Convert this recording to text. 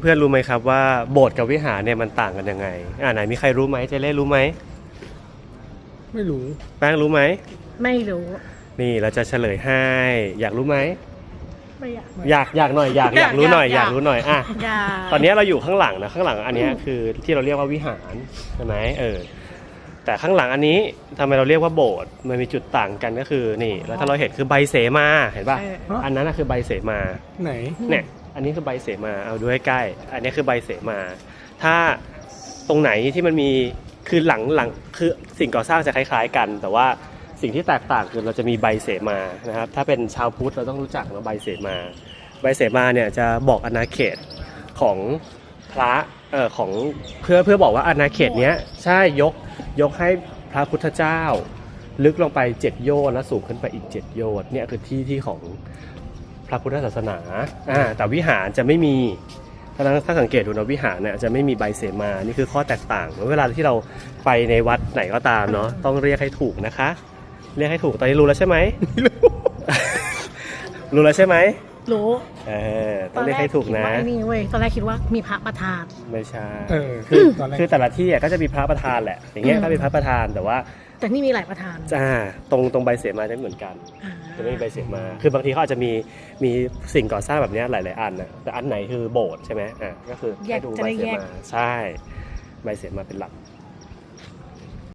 เพื่อนๆรู้ไหมครับว่าโบสถ์กับวิหารเนี่ยมันต่างกันยังไง อ่าไหนมีใครรู้ไหมเจเล่รู้ไหมไม่รู้แป้งรู้ไหม ไม่รู้ นี่เราจะเฉลยให้ อยากรู้ไหม ไม่อยากอยากอยากหน่อยอยากอยากรู้หน่อยอยากรู้หน่อยอะอยากตอนนี้เราอยู่ข้างหลังนะข้างหลังอันเนี้ยคือที่เราเรียกว่าวิหารใช่ไหมเออ แต่ข้างหลังอันนี้ทำไมเราเรียกว่าโบสถ์มันมีจุดต่างกันก็คือนี่ แล้วถ้าเราเห็นคือใบเสมาเห็นป่ะเอออันนั้นน่ะคือใบเสมาไหน เนี่ยอันนี้คือใบเสมาเอาดูใกล้ๆอันนี้คือใบเสมา ถ้าตรงไหนที่มันมีคือหลังหลังคือสิ่งก่อสร้างจะคล้าย ๆ กัน แต่ว่าสิ่งที่แตกต่างคือเราจะมีใบเสมานะครับถ้าเป็นชาวพุทธเราต้องรู้จักนะใบเสมา ใบเสมาเนี่ยจะบอกอาณาเขตของพระเอ่อของเพื่อเพื่อบอกว่าอาณาเขตเนี้ยใช่ยก ยกให้พระพุทธเจ้า ลึกลงไปเจ็ดโยชน์และสูงขึ้นไปอีกเจ็ดโยชน์เนี่ยคือที่ที่ของพระพุทธศาสนาอ่าแต่วิหารจะไม่มีถ้าถ้าสังเกตดูนะวิหารเนี่ยจะไม่มีใบเสมา นี่คือข้อแตกต่าง เวลาที่เราไปในวัดไหนก็ตามเนาะต้องเรียกให้ถูกนะคะ เรียกให้ถูกตอนนี้รู้แล้วใช่ไหมรู้แล้วใช่ไหมรู้ เออต้องเรียกให้ถูกนะตอแรคิดว่าไอ้นี่เว้ยตอนแรกคิดว่ามีพระประธาน ไม่ใช่ เออคือตอนแรกคือแต่ละที่อะก็จะมีพระประธานแหละ อย่างเงี้ยอืม ก็เป็นพระประธานแต่ว่าแต่นี่มีหลายประธานจ้าตรงตรงใบเสมาจะไม่เหมือนกัน อ่าจะไม่มีใบเสมา คือบางทีเขาอาจจะมีมีสิ่งก่อสร้างแบบเนี้ยหลาย ๆ อันนะแต่อันไหนคือโบสถ์ใช่ไหมอะก็คือให้ดูใบเสมาใช่ ใบเสมาเป็นหลัก